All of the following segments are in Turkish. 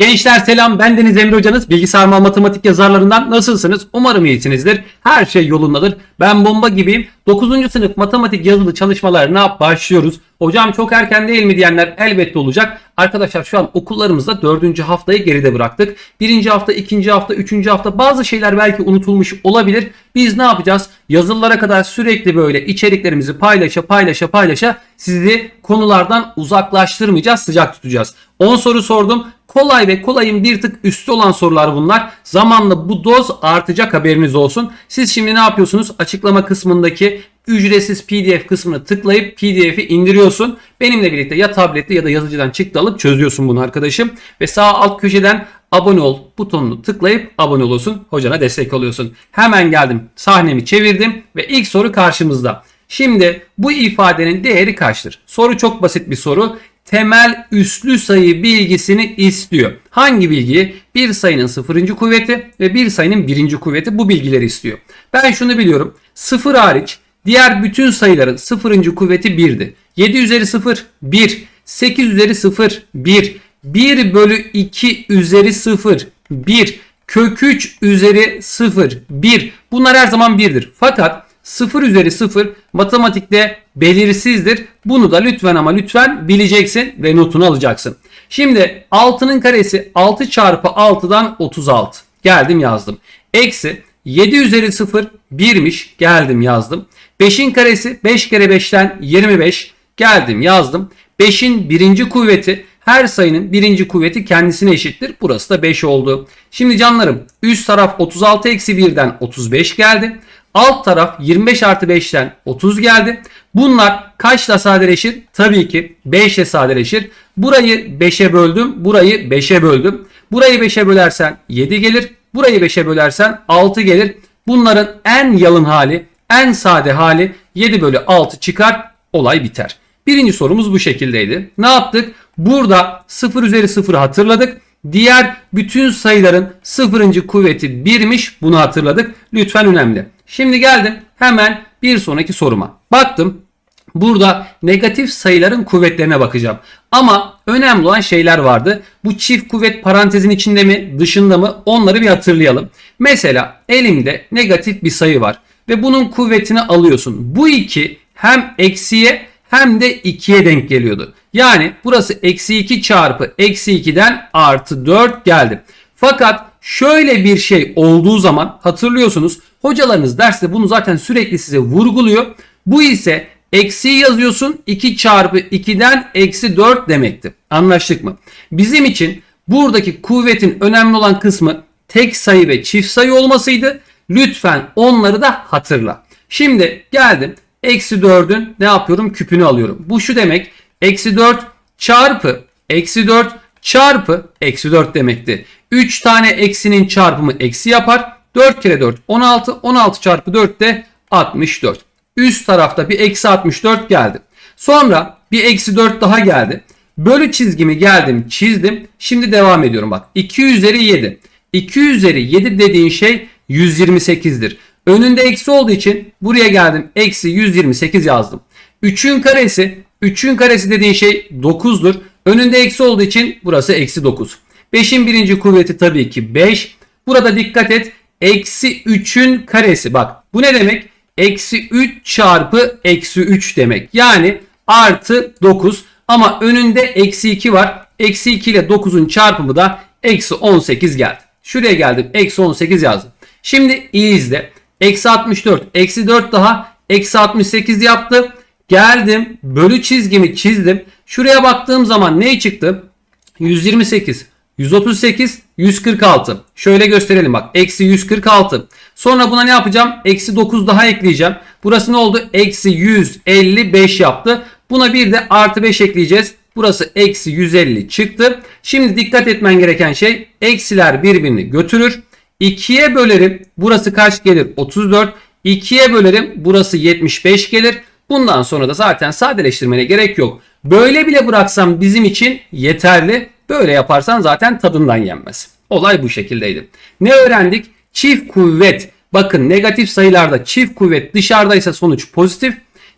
Gençler selam ben Deniz Emre Hocanız. Bilgisayar Matematik yazarlarından nasılsınız? Umarım iyisinizdir. Her şey yolundadır. Ben bomba gibiyim. 9. sınıf matematik yazılı çalışmalarına başlıyoruz. Hocam çok erken değil mi diyenler elbette olacak. Arkadaşlar şu an okullarımızda 4. haftayı geride bıraktık. 1. hafta, 2. hafta, 3. hafta bazı şeyler belki unutulmuş olabilir. Biz ne yapacağız? Yazılılara kadar sürekli böyle içeriklerimizi paylaşa paylaşa paylaşa sizi konulardan uzaklaştırmayacağız, sıcak tutacağız. 10 soru sordum. Kolay ve kolayın bir tık üstü olan sorular bunlar. Zamanla bu doz artacak haberiniz olsun. Siz şimdi ne yapıyorsunuz? Açıklama kısmındaki ücretsiz PDF kısmını tıklayıp PDF'i indiriyorsun. Benimle birlikte ya tablette ya da yazıcıdan çıktı alıp çözüyorsun bunu arkadaşım. Ve sağ alt köşeden abone ol butonunu tıklayıp abone oluyorsun. Hocana destek oluyorsun. Hemen geldim. Sahnemi çevirdim ve ilk soru karşımızda. Şimdi bu ifadenin değeri kaçtır? Soru çok basit bir soru temel üslü sayı bilgisini istiyor. Hangi bilgiyi? Bir sayının sıfırıncı kuvveti ve bir sayının birinci kuvveti bu bilgileri istiyor. Ben şunu biliyorum. Sıfır hariç diğer bütün sayıların sıfırıncı kuvveti 1'di. 7 üzeri 0 1. 8 üzeri 0 1. 1 bölü 2 üzeri 0 1. Kök 3 üzeri 0 1. Bunlar her zaman 1'dir. Fakat 0 üzeri 0 matematikte belirsizdir. Bunu da lütfen ama lütfen bileceksin ve notunu alacaksın. Şimdi 6'nın karesi 6 çarpı 6'dan 36. Geldim yazdım. Eksi 7 üzeri 0 1'miş. Geldim yazdım. 5'in karesi 5 kere 5'ten 25. Geldim yazdım. 5'in birinci kuvveti her sayının birinci kuvveti kendisine eşittir. Burası da 5 oldu. Şimdi canlarım üst taraf 36 eksi 1'den 35 geldi. Alt taraf 25 artı 5'ten 30 geldi. Bunlar kaçla sadeleşir? Tabii ki 5 ile sadeleşir. Burayı 5'e böldüm. Burayı 5'e böldüm. Burayı 5'e bölersen 7 gelir. Burayı 5'e bölersen 6 gelir. Bunların en yalın hali, en sade hali 7 bölü 6 çıkar. Olay biter. Birinci sorumuz bu şekildeydi. Ne yaptık? Burada 0 üzeri 0'ı hatırladık. Diğer bütün sayıların sıfırıncı kuvveti 1'miş. Bunu hatırladık. Lütfen önemli. Şimdi geldim hemen bir sonraki soruma. Baktım Burada negatif sayıların kuvvetlerine bakacağım. Ama önemli olan şeyler vardı. Bu çift kuvvet parantezin içinde mi dışında mı onları bir hatırlayalım. Mesela elimde negatif bir sayı var ve bunun kuvvetini alıyorsun. Bu iki hem eksiye hem de 2'ye denk geliyordu. Yani burası eksi 2 çarpı eksi 2'den artı 4 geldi. Fakat şöyle bir şey olduğu zaman hatırlıyorsunuz hocalarınız derste bunu zaten sürekli size vurguluyor. Bu ise eksi yazıyorsun 2 çarpı 2'den eksi 4 demekti. Anlaştık mı? Bizim için buradaki kuvvetin önemli olan kısmı tek sayı ve çift sayı olmasıydı. Lütfen onları da hatırla. Şimdi geldim eksi 4'ün ne yapıyorum küpünü alıyorum. Bu şu demek eksi 4 çarpı eksi 4 çarpı eksi 4 demekti. 3 tane eksinin çarpımı eksi yapar. 4 kere 4 16. 16 çarpı 4 de 64. Üst tarafta bir eksi 64 geldi. Sonra bir eksi 4 daha geldi. Bölü çizgimi geldim çizdim. Şimdi devam ediyorum bak. 2 üzeri 7. 2 üzeri 7 dediğin şey 128'dir. Önünde eksi olduğu için buraya geldim. Eksi 128 yazdım. 3'ün karesi 3'ün karesi dediğin şey 9'dur. Önünde eksi olduğu için burası eksi 9. 5'in birinci kuvveti tabii ki 5. Burada dikkat et. Eksi 3'ün karesi. Bak bu ne demek? Eksi 3 çarpı eksi 3 demek. Yani artı 9. Ama önünde eksi 2 var. Eksi 2 ile 9'un çarpımı da eksi 18 geldi. Şuraya geldim. Eksi 18 yazdım. Şimdi iyi izle. Eksi 64. Eksi 4 daha. Eksi 68 yaptı. Geldim. Bölü çizgimi çizdim. Şuraya baktığım zaman ne çıktı? 128. 138, 146. Şöyle gösterelim bak. Eksi 146. Sonra buna ne yapacağım? Eksi 9 daha ekleyeceğim. Burası ne oldu? Eksi 155 yaptı. Buna bir de artı 5 ekleyeceğiz. Burası eksi 150 çıktı. Şimdi dikkat etmen gereken şey eksiler birbirini götürür. 2'ye bölerim. Burası kaç gelir? 34. 2'ye bölerim. Burası 75 gelir. Bundan sonra da zaten sadeleştirmene gerek yok. Böyle bile bıraksam bizim için yeterli. Böyle yaparsan zaten tadından yenmez. Olay bu şekildeydi. Ne öğrendik? Çift kuvvet. Bakın negatif sayılarda çift kuvvet dışarıdaysa sonuç pozitif.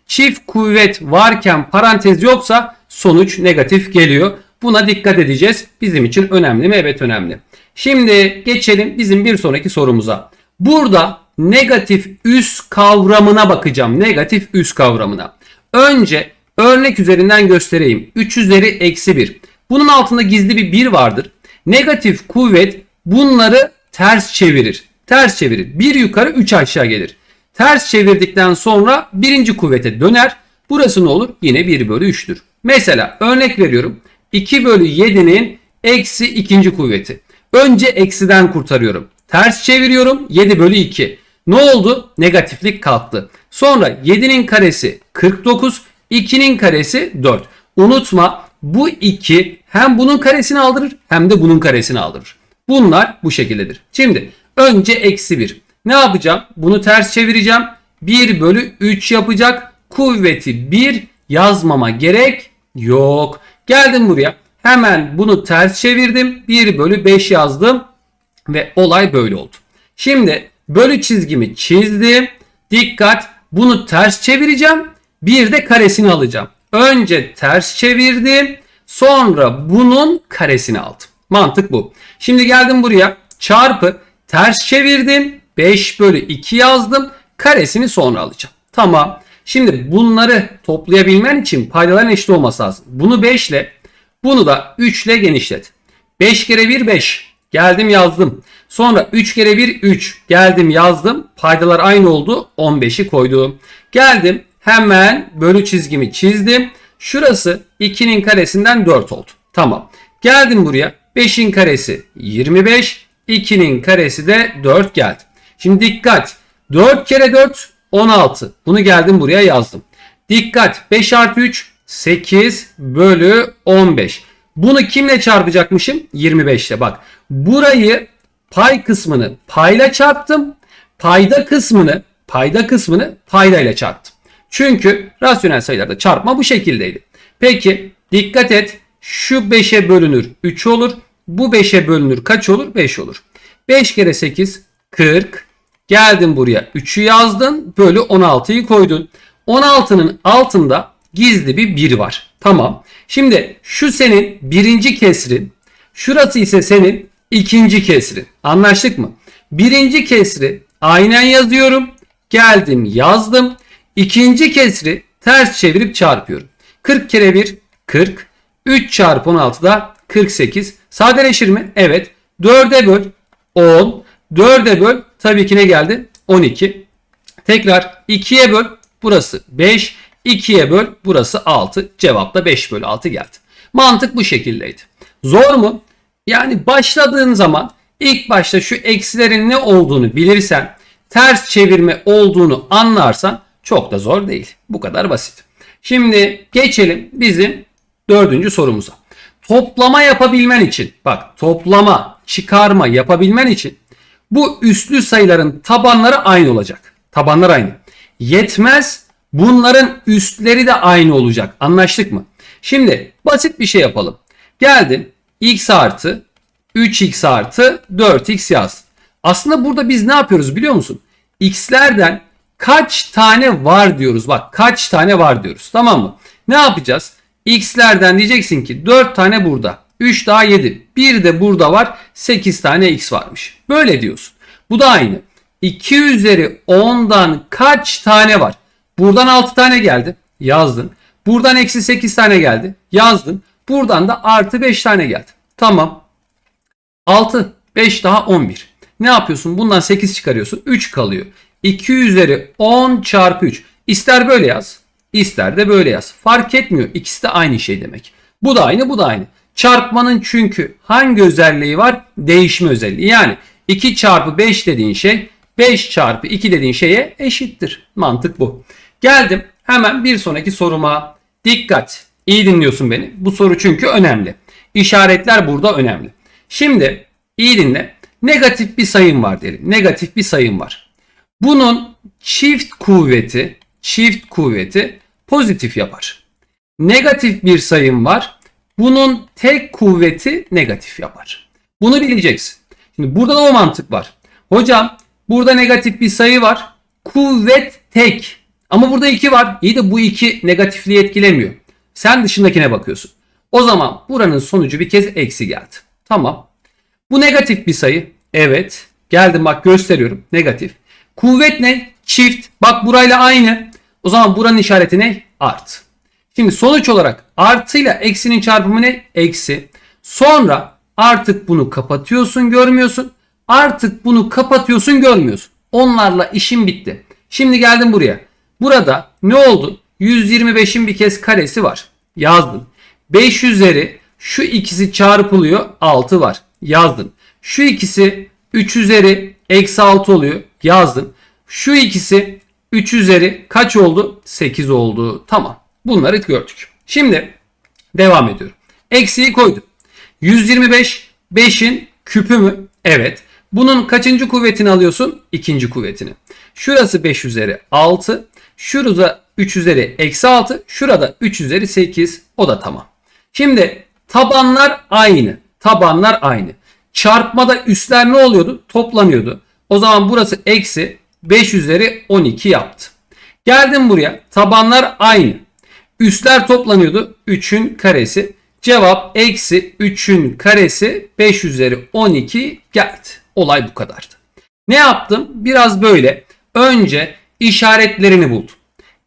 Çift kuvvet varken parantez yoksa sonuç negatif geliyor. Buna dikkat edeceğiz. Bizim için önemli mi? Evet önemli. Şimdi geçelim bizim bir sonraki sorumuza. Burada negatif üs kavramına bakacağım. Negatif üs kavramına. Önce örnek üzerinden göstereyim. 3 üzeri eksi 1. Bunun altında gizli bir 1 vardır. Negatif kuvvet bunları ters çevirir. Ters çevirir. 1 yukarı 3 aşağı gelir. Ters çevirdikten sonra birinci kuvvete döner. Burası ne olur? Yine 1 bölü 3'tür. Mesela örnek veriyorum. 2 bölü 7'nin eksi ikinci kuvveti. Önce eksiden kurtarıyorum. Ters çeviriyorum 7 bölü 2. Ne oldu? Negatiflik kalktı. Sonra 7'nin karesi 49, 2'nin karesi 4. Unutma bu 2 hem bunun karesini aldırır hem de bunun karesini aldırır. Bunlar bu şekildedir. Şimdi önce eksi 1. Ne yapacağım? Bunu ters çevireceğim. 1 bölü 3 yapacak. Kuvveti 1 yazmama gerek yok. Geldim buraya. Hemen bunu ters çevirdim. 1 bölü 5 yazdım. Ve olay böyle oldu. Şimdi bölü çizgimi çizdim. Dikkat bunu ters çevireceğim. Bir de karesini alacağım. Önce ters çevirdim. Sonra bunun karesini aldım. Mantık bu. Şimdi geldim buraya. Çarpı ters çevirdim. 5 bölü 2 yazdım. Karesini sonra alacağım. Tamam. Şimdi bunları toplayabilmen için paydaların eşit olması lazım. Bunu 5 ile bunu da 3 ile genişlet. 5 kere 1 5. Geldim yazdım. Sonra 3 kere 1 3. Geldim yazdım. Paydalar aynı oldu. 15'i koydum. Geldim hemen bölü çizgimi çizdim. Şurası 2'nin karesinden 4 oldu. Tamam. Geldim buraya. 5'in karesi 25. 2'nin karesi de 4 geldi. Şimdi dikkat. 4 kere 4 16. Bunu geldim buraya yazdım. Dikkat 5 artı 3 8 bölü 15. Bunu kimle çarpacakmışım? 25 ile bak. Burayı pay kısmını payla çarptım. Payda kısmını payda kısmını paydayla çarptım. Çünkü rasyonel sayılarda çarpma bu şekildeydi. Peki dikkat et. Şu 5'e bölünür 3 olur. Bu 5'e bölünür kaç olur? 5 olur. 5 kere 8 40. Geldin buraya 3'ü yazdın. Bölü 16'yı koydun. 16'nın altında gizli bir 1 var. Tamam. Şimdi şu senin birinci kesrin. Şurası ise senin ikinci kesrin. Anlaştık mı? Birinci kesri aynen yazıyorum. Geldim yazdım. İkinci kesri ters çevirip çarpıyorum. 40 kere 1 40. 3 çarpı 16 da 48. Sadeleşir mi? Evet. 4'e böl 10. 4'e böl tabii ki ne geldi? 12. Tekrar 2'ye böl burası 5. 2'ye böl burası 6. Cevap da 5 bölü 6 geldi. Mantık bu şekildeydi. Zor mu? Yani başladığın zaman ilk başta şu eksilerin ne olduğunu bilirsen ters çevirme olduğunu anlarsan çok da zor değil. Bu kadar basit. Şimdi geçelim bizim dördüncü sorumuza. Toplama yapabilmen için bak toplama çıkarma yapabilmen için bu üslü sayıların tabanları aynı olacak. Tabanlar aynı. Yetmez bunların üstleri de aynı olacak. Anlaştık mı? Şimdi basit bir şey yapalım. Geldin x artı 3x artı 4x yaz. Aslında burada biz ne yapıyoruz biliyor musun? x'lerden kaç tane var diyoruz. Bak kaç tane var diyoruz. Tamam mı? Ne yapacağız? x'lerden diyeceksin ki 4 tane burada. 3 daha 7. Bir de burada var. 8 tane x varmış. Böyle diyorsun. Bu da aynı. 2 üzeri 10'dan kaç tane var? Buradan 6 tane geldi. Yazdın. Buradan eksi 8 tane geldi. Yazdın. Buradan da artı 5 tane geldi. Tamam. 6, 5 daha 11. Ne yapıyorsun? Bundan 8 çıkarıyorsun. 3 kalıyor. 2 üzeri 10 çarpı 3. İster böyle yaz. ister de böyle yaz. Fark etmiyor. İkisi de aynı şey demek. Bu da aynı bu da aynı. Çarpmanın çünkü hangi özelliği var? Değişme özelliği. Yani 2 çarpı 5 dediğin şey 5 çarpı 2 dediğin şeye eşittir. Mantık bu. Geldim hemen bir sonraki soruma. Dikkat. İyi dinliyorsun beni. Bu soru çünkü önemli. İşaretler burada önemli. Şimdi iyi dinle. Negatif bir sayım var diyelim. Negatif bir sayım var. Bunun çift kuvveti, çift kuvveti pozitif yapar. Negatif bir sayım var. Bunun tek kuvveti negatif yapar. Bunu bileceksin. Şimdi burada da o mantık var. Hocam burada negatif bir sayı var. Kuvvet tek. Ama burada 2 var. İyi de bu 2 negatifliği etkilemiyor. Sen dışındakine bakıyorsun. O zaman buranın sonucu bir kez eksi geldi. Tamam. Bu negatif bir sayı. Evet. Geldim bak gösteriyorum. Negatif. Kuvvet ne? Çift. Bak burayla aynı. O zaman buranın işareti ne? Artı. Şimdi sonuç olarak artıyla eksinin çarpımı ne? Eksi. Sonra artık bunu kapatıyorsun görmüyorsun. Artık bunu kapatıyorsun görmüyorsun. Onlarla işim bitti. Şimdi geldim buraya. Burada ne oldu? 125'in bir kez karesi var. Yazdın. 5 üzeri şu ikisi çarpılıyor 6 var. Yazdın. Şu ikisi 3 üzeri eksi 6 oluyor. Yazdın. Şu ikisi 3 üzeri kaç oldu? 8 oldu. Tamam. Bunları gördük. Şimdi devam ediyorum. Eksiği koydum. 125 5'in küpü mü? Evet. Bunun kaçıncı kuvvetini alıyorsun? İkinci kuvvetini. Şurası 5 üzeri 6. Şurada 3 üzeri eksi 6. Şurada 3 üzeri 8. O da tamam. Şimdi tabanlar aynı. Tabanlar aynı. Çarpmada üstler ne oluyordu? Toplanıyordu. O zaman burası eksi 5 üzeri 12 yaptı. Geldim buraya. Tabanlar aynı. Üstler toplanıyordu. 3'ün karesi. Cevap eksi 3'ün karesi 5 üzeri 12 geldi. Olay bu kadardı. Ne yaptım? Biraz böyle. Önce işaretlerini buldum.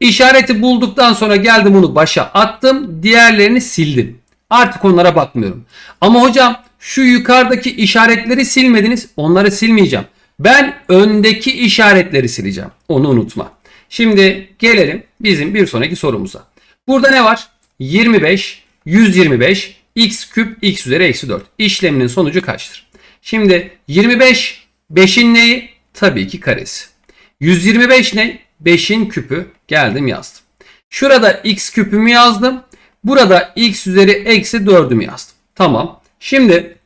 İşareti bulduktan sonra geldim onu başa attım. Diğerlerini sildim. Artık onlara bakmıyorum. Ama hocam şu yukarıdaki işaretleri silmediniz. Onları silmeyeceğim. Ben öndeki işaretleri sileceğim. Onu unutma. Şimdi gelelim bizim bir sonraki sorumuza. Burada ne var? 25, 125, x küp x üzeri eksi 4. İşleminin sonucu kaçtır? Şimdi 25 5'in neyi? Tabii ki karesi. 125 ne? 5'in küpü. Geldim yazdım. Şurada x küpümü yazdım. Burada x üzeri eksi 4'ümü yazdım. Tamam. Şimdi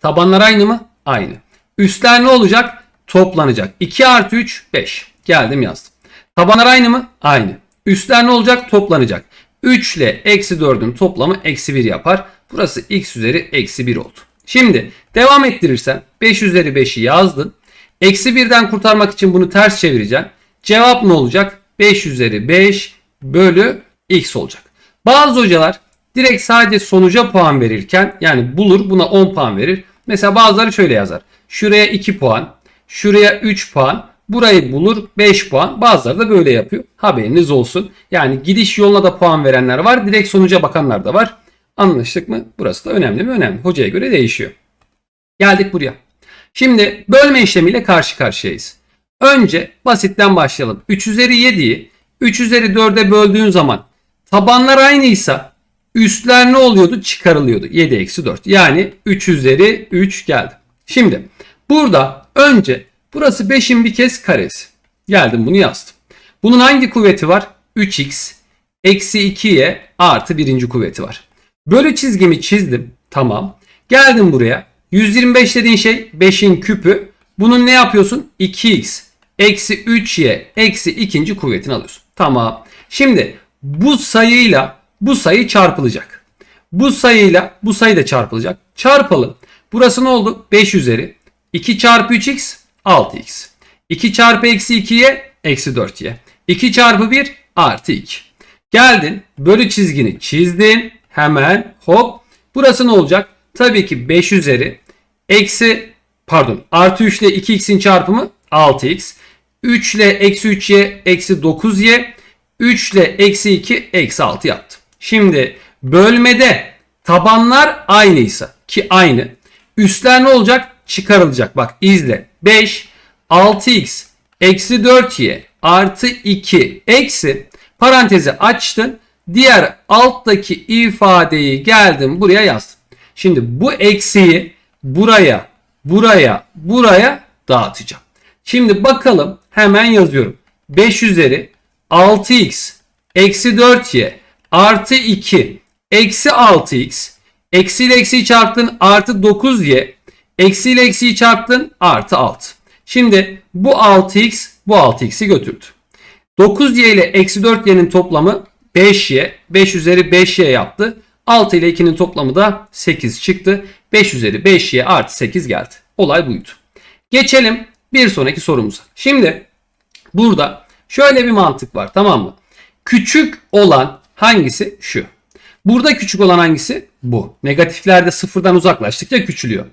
tabanlar aynı mı? Aynı. Üstler ne olacak? Toplanacak. 2 artı 3 5. Geldim yazdım. Tabanlar aynı mı? Aynı. Üstler ne olacak? Toplanacak. 3 ile eksi 4'ün toplamı eksi 1 yapar. Burası x üzeri eksi 1 oldu. Şimdi devam ettirirsen 5 üzeri 5'i yazdın. Eksi 1'den kurtarmak için bunu ters çevireceksin. Cevap ne olacak? 5 üzeri 5 bölü x olacak. Bazı hocalar direkt sadece sonuca puan verirken yani bulur buna 10 puan verir. Mesela bazıları şöyle yazar. Şuraya 2 puan, şuraya 3 puan, burayı bulur 5 puan. Bazıları da böyle yapıyor. Haberiniz olsun. Yani gidiş yoluna da puan verenler var. Direkt sonuca bakanlar da var. Anlaştık mı? Burası da önemli mi? Önemli. Hocaya göre değişiyor. Geldik buraya. Şimdi bölme işlemiyle karşı karşıyayız. Önce basitten başlayalım. 3 üzeri 7'yi 3 üzeri 4'e böldüğün zaman tabanlar aynıysa üstler ne oluyordu? Çıkarılıyordu. 7 eksi 4. Yani 3 üzeri 3 geldi. Şimdi burada önce burası 5'in bir kez karesi. Geldim bunu yazdım. Bunun hangi kuvveti var? 3x eksi 2y artı birinci kuvveti var. Bölü çizgimi çizdim. Tamam. Geldim buraya. 125 dediğin şey 5'in küpü. Bunun ne yapıyorsun? 2x eksi 3y eksi ikinci kuvvetini alıyorsun. Tamam. Şimdi bu sayıyla bu sayı çarpılacak. Bu sayıyla bu sayı da çarpılacak. Çarpalım. Burası ne oldu? 5 üzeri. 2 çarpı 3x 6x. 2 çarpı eksi 2y eksi 4y. 2 çarpı 1 artı 2. Geldin bölü çizgini çizdin. Hemen hop. Burası ne olacak? Tabii ki 5 üzeri eksi pardon artı 3 ile 2x'in çarpımı 6x. 3 ile eksi 3y eksi 9y. 3 ile eksi 2 eksi 6 yaptı. Şimdi bölmede tabanlar aynıysa ki aynı. Üstler ne olacak? Çıkarılacak. Bak izle. 5 6x eksi 4y artı 2 eksi parantezi açtın. Diğer alttaki ifadeyi geldim buraya yazdım. Şimdi bu eksiği buraya, buraya, buraya dağıtacağım. Şimdi bakalım hemen yazıyorum. 5 üzeri 6x eksi 4y artı 2 eksi 6x eksi ile eksiyi çarptın artı 9y eksi ile eksiyi çarptın artı 6. Şimdi bu 6x bu 6x'i götürdü. 9y ile eksi 4y'nin toplamı 5y. 5 üzeri 5y yaptı. 6 ile 2'nin toplamı da 8 çıktı. 5 üzeri 5y artı 8 geldi. Olay buydu. Geçelim bir sonraki sorumuza. Şimdi burada şöyle bir mantık var tamam mı? Küçük olan hangisi? Şu. Burada küçük olan hangisi? Bu. Negatiflerde sıfırdan uzaklaştıkça küçülüyor.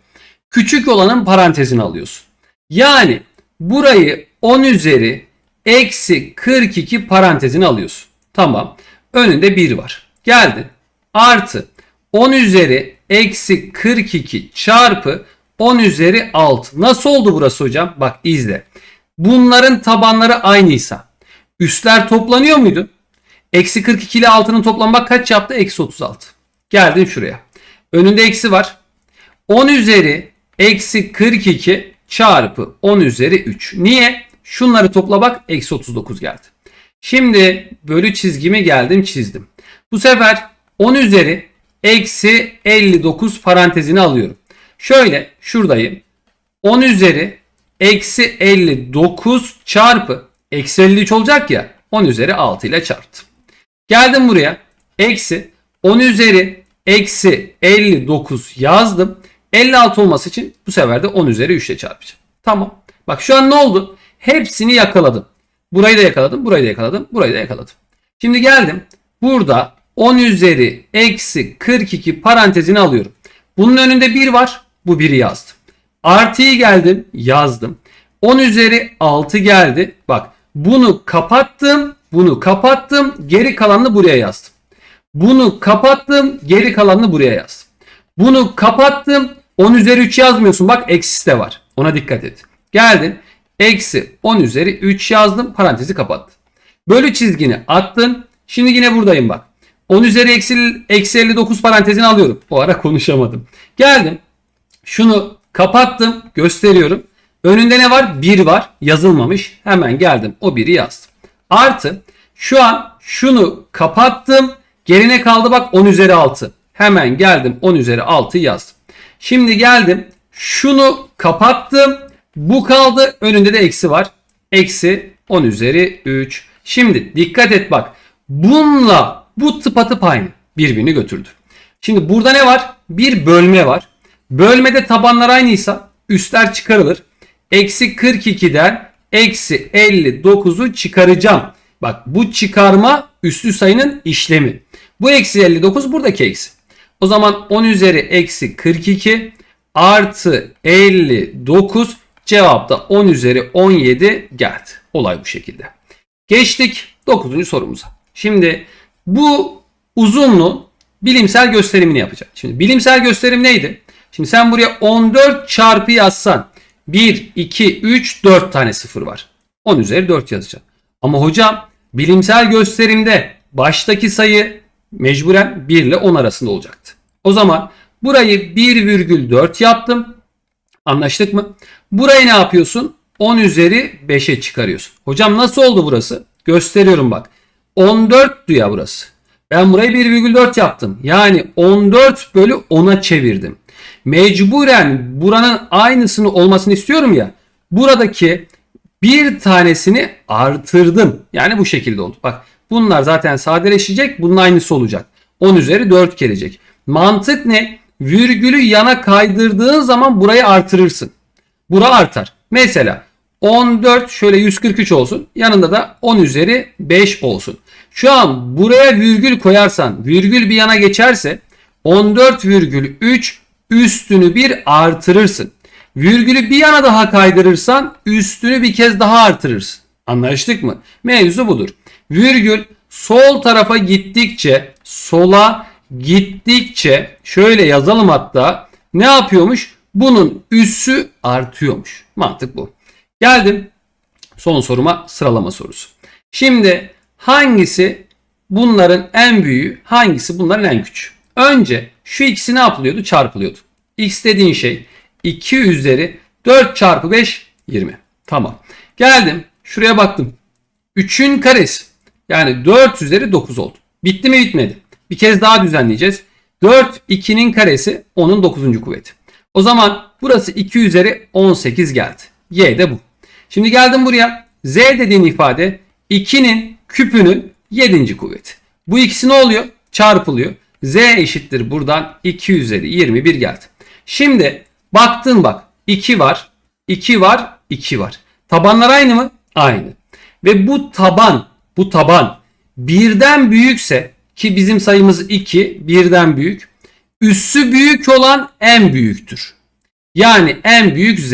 Küçük olanın parantezini alıyorsun. Yani burayı 10 üzeri eksi 42 parantezini alıyorsun. Tamam. Önünde 1 var. Geldin. Artı 10 üzeri eksi 42 çarpı 10 üzeri 6. Nasıl oldu burası hocam? Bak izle. Bunların tabanları aynıysa üstler toplanıyor muydu? Eksi 42 ile 6'nın toplamı bak kaç yaptı? Eksi 36. Geldin şuraya. Önünde eksi var. 10 üzeri eksi 42 çarpı 10 üzeri 3. Niye? Şunları topla bak eksi 39 geldi. Şimdi bölü çizgimi geldim çizdim. Bu sefer 10 üzeri eksi 59 parantezini alıyorum. Şöyle şuradayım. 10 üzeri eksi 59 çarpı eksi 53 olacak ya 10 üzeri 6 ile çarptım. Geldim buraya. Eksi 10 üzeri eksi 59 yazdım. 56 olması için bu sefer de 10 üzeri 3 ile çarpacağım. Tamam. Bak şu an ne oldu? Hepsini yakaladım. Burayı da yakaladım. Burayı da yakaladım. Burayı da yakaladım. Şimdi geldim. Burada 10 üzeri eksi 42 parantezini alıyorum. Bunun önünde 1 var. Bu 1'i yazdım. Artıyı geldim. Yazdım. 10 üzeri 6 geldi. Bak bunu kapattım. Bunu kapattım. Geri kalanını buraya yazdım. Bunu kapattım. Geri kalanını buraya yazdım. Bunu kapattım. 10 üzeri 3 yazmıyorsun. Bak eksisi de var. Ona dikkat et. Geldin. Eksi 10 üzeri 3 yazdım. Parantezi kapattım. Bölü çizgini attın. Şimdi yine buradayım bak. 10 üzeri eksi, eksi 59 parantezini alıyorum. O ara konuşamadım. Geldim. Şunu kapattım. Gösteriyorum. Önünde ne var? 1 var. Yazılmamış. Hemen geldim. O 1'i yazdım. Artı şu an şunu kapattım. Gerine kaldı bak 10 üzeri 6. Hemen geldim 10 üzeri 6 yazdım. Şimdi geldim şunu kapattım. Bu kaldı. Önünde de eksi var. Eksi 10 üzeri 3. Şimdi dikkat et bak. Bununla bu tıpatıp aynı. Birbirini götürdü. Şimdi burada ne var? Bir bölme var. Bölmede tabanlar aynıysa üstler çıkarılır. Eksi 42'den eksi 59'u çıkaracağım. Bak bu çıkarma üslü sayının işlemi. Bu eksi 59 buradaki eksi. O zaman 10 üzeri eksi 42 artı 59 cevapta 10 üzeri 17 geldi. Olay bu şekilde. Geçtik 9. sorumuza. Şimdi bu uzunluğun bilimsel gösterimini yapacağız. Şimdi bilimsel gösterim neydi? Şimdi sen buraya 14 çarpı yazsan 1, 2, 3, 4 tane sıfır var. 10 üzeri 4 yazacağım. Ama hocam bilimsel gösterimde baştaki sayı mecburen 1 ile 10 arasında olacaktı. O zaman burayı 1,4 yaptım. Anlaştık mı? Burayı ne yapıyorsun? 10 üzeri 5'e çıkarıyorsun. Hocam nasıl oldu burası? Gösteriyorum bak. 14'tü ya burası. Ben burayı 1,4 yaptım. Yani 14 bölü 10'a çevirdim. Mecburen buranın aynısını olmasını istiyorum ya. Buradaki bir tanesini artırdım. Yani bu şekilde oldu. Bak bunlar zaten sadeleşecek. Bunun aynısı olacak. 10 üzeri 4 gelecek. Mantık ne? Virgülü yana kaydırdığın zaman burayı artırırsın. Bura artar. Mesela 14 şöyle 143 olsun. Yanında da 10 üzeri 5 olsun. Şu an buraya virgül koyarsan virgül bir yana geçerse 14,3 üstünü bir artırırsın. Virgülü bir yana daha kaydırırsan üstünü bir kez daha artırırsın. Anlaştık mı? Mevzu budur. Virgül sol tarafa gittikçe sola gittikçe şöyle yazalım hatta ne yapıyormuş? Bunun üssü artıyormuş. Mantık bu. Geldim son soruma sıralama sorusu. Şimdi hangisi bunların en büyüğü, hangisi bunların en küçüğü? Önce şu ikisi ne yapılıyordu? Çarpılıyordu. X dediğin şey 2 üzeri 4 çarpı 5 20. Tamam. Geldim. Şuraya baktım. 3'ün karesi. Yani 4 üzeri 9 oldu. Bitti mi bitmedi. Bir kez daha düzenleyeceğiz. 4 2'nin karesi 10'un 9. kuvveti. O zaman burası 2 üzeri 18 geldi. Y de bu. Şimdi geldim buraya. Z dediğin ifade 2'nin küpünün 7. kuvveti. Bu ikisi ne oluyor? Çarpılıyor. Z eşittir buradan 2 üzeri 21 geldi. Şimdi baktın bak 2 var, 2 var, 2 var. Tabanlar aynı mı? Aynı. Ve bu taban, bu taban birden büyükse ki bizim sayımız 2 birden büyük. Üssü büyük olan en büyüktür. Yani en büyük z.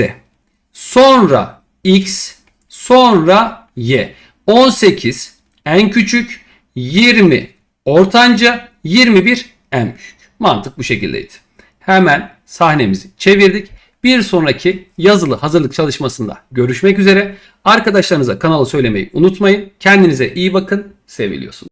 Sonra x, sonra y. 18 en küçük, 20 ortanca, 21 en büyük. Mantık bu şekildeydi. Hemen sahnemizi çevirdik. Bir sonraki yazılı hazırlık çalışmasında görüşmek üzere. Arkadaşlarınıza kanalı söylemeyi unutmayın. Kendinize iyi bakın. Seviliyorsunuz.